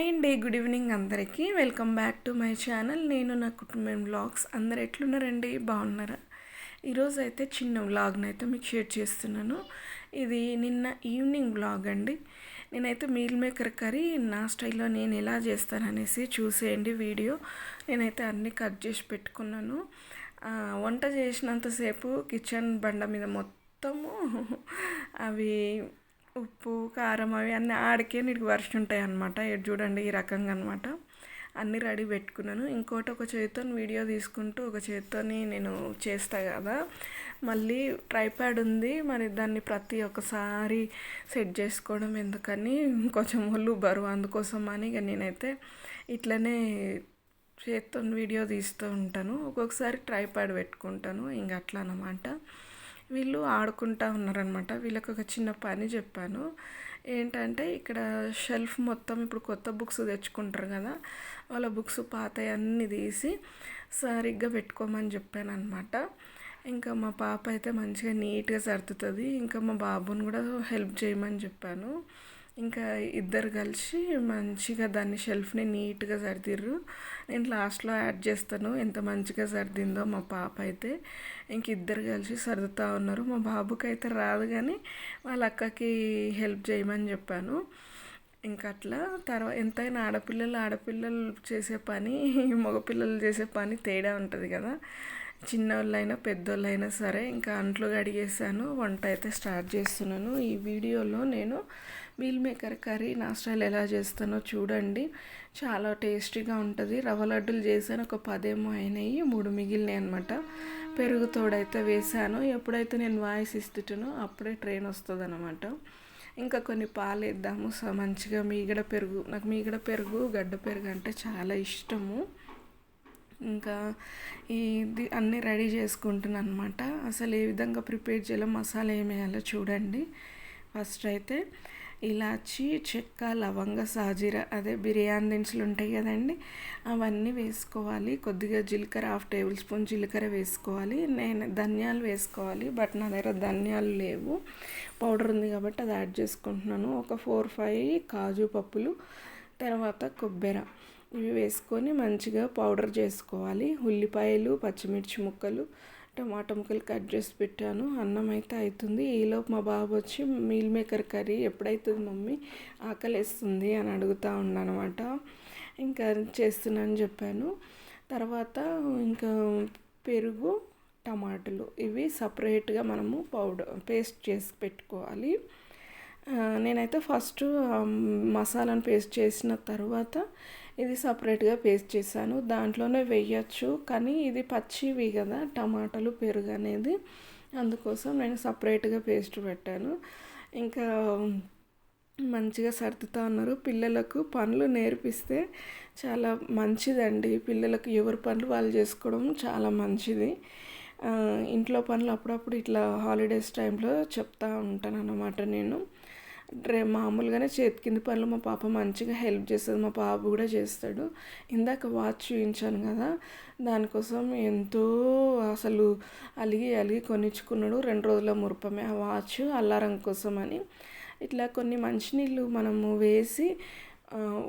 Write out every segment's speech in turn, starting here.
Hi అండి good evening అందరికీ. Welcome back to my channel. నేను నా కుటుంబం వ్లాగ్స్ అందరు ఎట్లున్నారండి? బాగున్నారా? ఈరోజు అయితే చిన్న వ్లాగ్ని అయితే మీకు షేర్ చేస్తున్నాను. ఇది నిన్న ఈవినింగ్ వ్లాగ్ అండి. నేనైతే మీల్ మేకర్ కర్రీ నా స్టైల్లో నేను ఎలా చేస్తాననేసి చూసేయండి వీడియో. నేనైతే అన్నీ కట్ చేసి పెట్టుకున్నాను. వంట చేసినంతసేపు కిచెన్ బండ మీద మొత్తము అవి ఉప్పు కారం అవి అన్నీ ఆడికే నీకు వర్షం ఉంటాయి అనమాట ఇటు చూడండి ఈ రకంగా అనమాట అన్నీ రెడీ పెట్టుకున్నాను. ఇంకోటి ఒక చేతితో వీడియో తీసుకుంటూ ఒక చేతితోని నేను చేస్తా కదా. మళ్ళీ ట్రైప్యాడ్ ఉంది. మరి దాన్ని ప్రతి ఒక్కసారి సెట్ చేసుకోవడం ఎందుకని కొంచెం ఒళ్ళు బరువు అందుకోసం అని ఇక నేనైతే ఇట్లనే చేతితో వీడియో తీస్తూ ఉంటాను. ఒక్కొక్కసారి ట్రైప్యాడ్ పెట్టుకుంటాను. ఇంక అట్లా అనమాట వీళ్ళు ఆడుకుంటా ఉన్నారనమాట వీళ్ళకి ఒక చిన్న పని చెప్పాను. ఏంటంటే ఇక్కడ షెల్ఫ్ మొత్తం ఇప్పుడు కొత్త బుక్స్ తెచ్చుకుంటారు కదా వాళ్ళ బుక్స్ పాత అన్నీ తీసి సరిగ్గా పెట్టుకోమని చెప్పాను అనమాట ఇంకా మా పాప అయితే మంచిగా నీట్గా సర్దుతుంది. ఇంకా మా బాబుని కూడా హెల్ప్ చేయమని చెప్పాను. ఇంకా ఇద్దరు కలిసి మంచిగా దాన్ని షెల్ఫ్ని నీట్గా సర్దిర్రు. నేను లాస్ట్లో యాడ్ చేస్తాను ఎంత మంచిగా సర్దిందో మా పాప అయితే. ఇంక ఇద్దరు కలిసి సర్దుతా ఉన్నారు. మా బాబుకి అయితే రాదు కానీ వాళ్ళ అక్కకి హెల్ప్ చేయమని చెప్పాను. ఇంకా అట్లా తర్వాత ఎంతైనా ఆడపిల్లలు ఆడపిల్లలు చేసే పని మగపిల్లలు చేసే పని తేడా ఉంటుంది కదా. చిన్నోళ్ళైనా పెద్దోళ్ళైనా సరే ఇంకా అంట్లు కడిగేసాను వంట అయితే స్టార్ట్ చేస్తున్నాను. ఈ వీడియోలో నేను మీల్ మేకర్ కర్రీ నా స్టైల్ ఎలా చేస్తానో చూడండి. చాలా టేస్టీగా ఉంటుంది. రవ్వ లడ్డూలు చేశాను. ఒక పదేమో అయినాయి. మూడు మిగిలినాయి అనమాట పెరుగు తోడైతే వేసాను ఎప్పుడైతే నేను వాయిస్ ఇస్తుంటానో అప్పుడే ట్రైన్ వస్తుంది అనమాట ఇంకా కొన్ని పాలు వేద్దాము. సో మంచిగా మీగడ పెరుగు. నాకు మీగడ పెరుగు గడ్డ పెరుగు అంటే చాలా ఇష్టము. ఇంకా ఇది అన్నీ రెడీ చేసుకుంటున్నాను అనమాట అసలు ఏ విధంగా ప్రిపేర్ చేయాలో మసాలా ఏం వేయాలో చూడండి. ఫస్ట్ అయితే ఇలాచి చెక్క లవంగ సాజీర అదే బిర్యానీ దినుసులు ఉంటాయి కదండి. అవన్నీ వేసుకోవాలి. కొద్దిగా జీలకర్ర హాఫ్ టేబుల్ స్పూన్ జీలకర్ర వేసుకోవాలి. నేను ధనియాలు వేసుకోవాలి బట్ నా దగ్గర ధనియాలు లేవు. పౌడర్ ఉంది కాబట్టి అది యాడ్ చేసుకుంటున్నాను. ఒక ఫోర్ ఫైవ్ కాజు పప్పులు తర్వాత కొబ్బరి ఇవి వేసుకొని మంచిగా పౌడర్ చేసుకోవాలి. ఉల్లిపాయలు పచ్చిమిర్చి ముక్కలు టమాటా ముక్కలు కట్ చేసి పెట్టాను. అన్నం అయితే అవుతుంది ఈలోపు మా బాబు వచ్చి మీల్ మేకర్ కర్రీ ఎప్పుడైతుంది మమ్మీ? ఆకలేస్తుంది అని అడుగుతూ ఉండనమాట ఇంకా చేస్తున్నాను చెప్పాను. తర్వాత ఇంకా పెరుగు టమాటాలు ఇవి సపరేట్గా మనము పౌడర్ పేస్ట్ చేసి పెట్టుకోవాలి. నేనైతే ఫస్ట్ మసాలాను పేస్ట్ చేసిన తర్వాత ఇది సపరేట్గా పేస్ట్ చేశాను. దాంట్లోనే వేయచ్చు కానీ ఇది పచ్చివి కదా టమాటాలు పెరుగు అనేది. అందుకోసం నేను సపరేట్గా పేస్ట్ పెట్టాను. ఇంకా మంచిగా సర్దుతా ఉన్నారు. పిల్లలకు పనులు నేర్పిస్తే చాలా మంచిదండి. పిల్లలకు ఎవరి పనులు వాళ్ళు చేసుకోవడం చాలా మంచిది. ఇంట్లో పనులు అప్పుడప్పుడు ఇట్లా హాలిడేస్ టైంలో చెప్తా ఉంటాను అన్నమాట నేను. రే మామూలుగానే చేతి కింద పనులు మా పాప మంచిగా హెల్ప్ చేస్తుంది మా పాప కూడా చేస్తాడు. ఇందాక వాచ్ చూపించాను కదా దానికోసం ఎంతో అసలు అలిగి అలిగి కొనిచ్చుకున్నాడు. రెండు రోజుల మురపమే ఆ వాచ్ అల్లారం కోసం అని ఇట్లా కొన్ని మంచినీళ్ళు మనము వేసి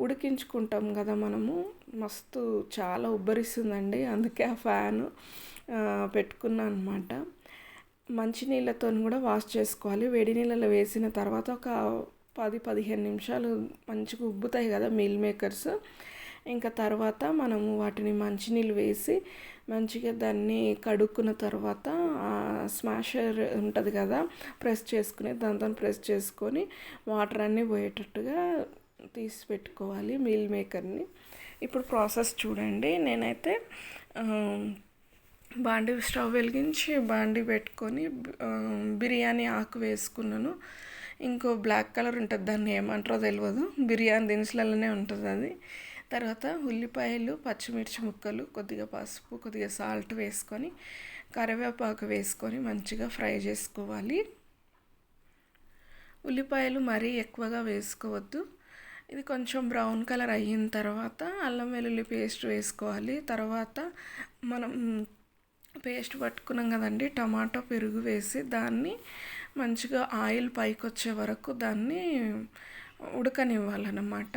ఉడికించుకుంటాం కదా మనము. మస్తు చాలా ఉబ్బరిస్తుందండి అందుకే ఆ ఫ్యాను పెట్టుకున్నా అనమాట మంచినీళ్ళతో కూడా వాష్ చేసుకోవాలి. వేడి నీళ్ళలో వేసిన తర్వాత ఒక పది పదిహేను నిమిషాలు మంచిగా ఉబ్బుతాయి కదా మీల్ మేకర్స్. ఇంకా తర్వాత మనము వాటిని మంచినీళ్ళు వేసి మంచిగా దాన్ని కడుక్కున్న తర్వాత స్మాషర్ ఉంటుంది కదా ప్రెస్ చేసుకుని దాంతో ప్రెస్ చేసుకొని వాటర్ అన్నీ పోయేటట్టుగా తీసి పెట్టుకోవాలి మీల్ మేకర్ని. ఇప్పుడు ప్రాసెస్ చూడండి. నేనైతే బాండి స్టవ్ వెలిగించి బాండి పెట్టుకొని బిర్యానీ ఆకు వేసుకున్నాను. ఇంకో బ్లాక్ కలర్ ఉంటుంది దాన్ని ఏమంటారో తెలియదు బిర్యానీ దినుసులలోనే ఉంటుంది అది. తర్వాత ఉల్లిపాయలు పచ్చిమిర్చి ముక్కలు కొద్దిగా పసుపు కొద్దిగా సాల్ట్ వేసుకొని కరివేపాకు వేసుకొని మంచిగా ఫ్రై చేసుకోవాలి. ఉల్లిపాయలు మరీ ఎక్కువగా వేసుకోవద్దు. ఇది కొంచెం బ్రౌన్ కలర్ అయిన తర్వాత అల్లం వెల్లుల్లి పేస్ట్ వేసుకోవాలి. తర్వాత మనం పేస్ట్ పట్టుకున్నాం కదండి టమాటో పెరుగు వేసి దాన్ని మంచిగా ఆయిల్ పైకి వచ్చే వరకు దాన్ని ఉడకనివ్వాలన్నమాట.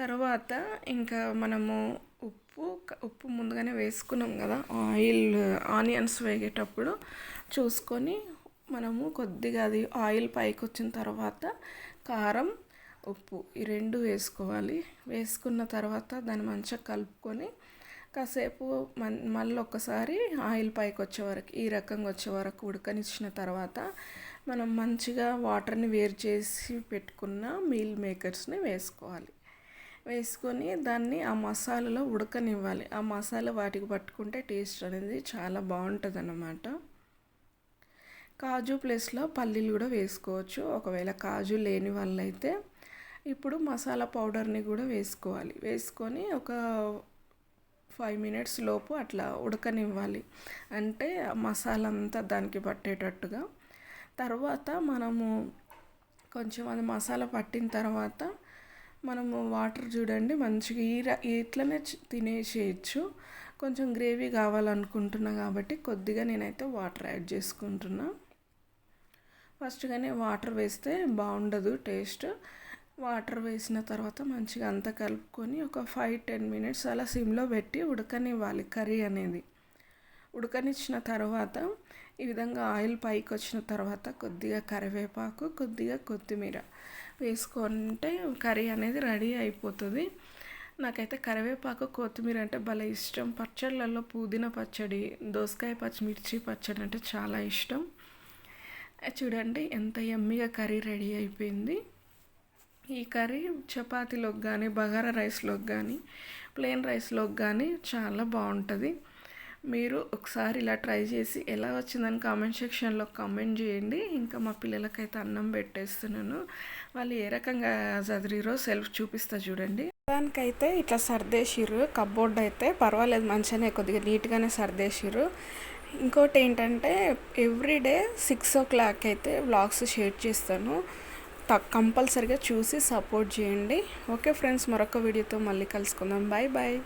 తర్వాత ఇంకా మనము ఉప్పు ఉప్పు ముందుగానే వేసుకున్నాం కదా ఆయిల్ ఆనియన్స్ వేగేటప్పుడు చూసుకొని మనము కొద్దిగా అది ఆయిల్ పైకి వచ్చిన తర్వాత కారం ఉప్పు ఈ రెండు వేసుకోవాలి. వేసుకున్న తర్వాత దాన్ని మంచిగా కలుపుకొని కాసేపు మన్ మళ్ళీ ఒక్కసారి ఆయిల్ పైకి వచ్చే వరకు ఈ రకంగా వచ్చే వరకు ఉడకనిచ్చిన తర్వాత మనం మంచిగా వాటర్ని వేరు చేసి పెట్టుకున్న మీల్ మేకర్స్ని వేసుకోవాలి. వేసుకొని దాన్ని ఆ మసాలాలో ఉడకనివ్వాలి. ఆ మసాలా వాటికి పట్టుకుంటే టేస్ట్ అనేది చాలా బాగుంటుంది అన్నమాట కాజు ప్లేస్లో పల్లీలు కూడా వేసుకోవచ్చు. ఒకవేళ కాజు లేని వాళ్ళైతే ఇప్పుడు మసాలా పౌడర్ని కూడా వేసుకోవాలి. వేసుకొని ఒక ఫైవ్ మినిట్స్ లోపు అట్లా ఉడకనివ్వాలి. అంటే మసాలా అంతా దానికి పట్టేటట్టుగా. తర్వాత మనము కొంచెం అది మసాలా పట్టిన తర్వాత మనము వాటర్ చూడండి మంచిగా ఈ ఇట్లనే తినేసేయచ్చు. కొంచెం గ్రేవీ కావాలనుకుంటున్నా కాబట్టి కొద్దిగా నేనైతే వాటర్ యాడ్ చేసుకుంటున్నా. ఫస్ట్గానే వాటర్ వేస్తే బాగుండదు టేస్ట్. వాటర్ వేసిన తర్వాత మంచిగా అంతా కలుపుకొని ఒక ఫైవ్ టెన్ మినిట్స్ అలా సిమ్లో పెట్టి ఉడకనివ్వాలి కర్రీ అనేది. ఉడకనిచ్చిన తర్వాత ఈ విధంగా ఆయిల్ పైకి వచ్చిన తర్వాత కొద్దిగా కరివేపాకు కొద్దిగా కొత్తిమీర వేసుకుంటే కర్రీ అనేది రెడీ అయిపోతుంది. నాకైతే కరివేపాకు కొత్తిమీర అంటే భలే ఇష్టం. పచ్చళ్ళల్లో పుదీనా పచ్చడి దోసకాయ పచ్చిమిర్చి పచ్చడి అంటే చాలా ఇష్టం. చూడండి ఎంత ఎమ్మిగా కర్రీ రెడీ అయిపోయింది. ఈ కర్రీ చపాతీలోకి కానీ బగారా రైస్లోకి కానీ ప్లెయిన్ రైస్లోకి కానీ చాలా బాగుంటుంది. మీరు ఒకసారి ఇలా ట్రై చేసి ఎలా వచ్చిందని కామెంట్ సెక్షన్లో కామెంట్ చేయండి. ఇంకా మా పిల్లలకైతే అన్నం పెట్టేస్తున్నాను. వాళ్ళు ఏ రకంగా చదిరిరో సెల్ఫ్ చూపిస్తా చూడండి. దానికైతే ఇట్లా సర్దేసిర్రు. కబోర్డ్ అయితే పర్వాలేదు మంచిగానే కొద్దిగా నీట్గానే సర్దేసిర్రు. ఇంకోటి ఏంటంటే ఎవ్రీడే సిక్స్ ఓ క్లాక్ అయితే వ్లాగ్స్ షేర్ చేస్తాను. కంపల్సరిగా చూసి సపోర్ట్ చేయండి. ఓకే ఫ్రెండ్స్ మరొక వీడియోతో మళ్ళీ కలుసుకుందాం. Bye bye